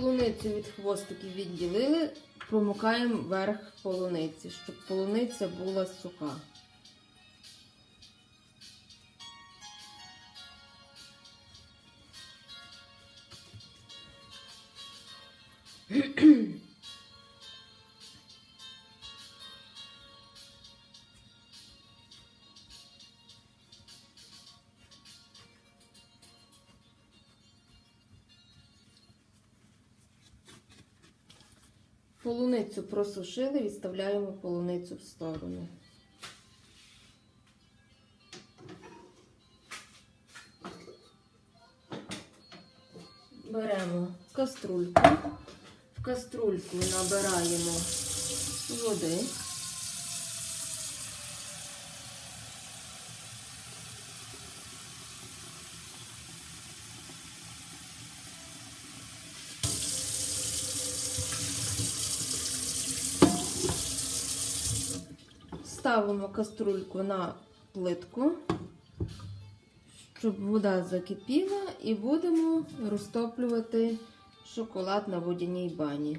Полуницю від хвостиків відділили, промокаємо верх полуниці, щоб полуниця була суха. Полуницю просушили, відставляємо полуницю в сторону. Беремо каструльку. В каструльку набираємо води. Ставимо каструльку на плитку, щоб вода закипіла, і будемо розтоплювати шоколад на водяній бані.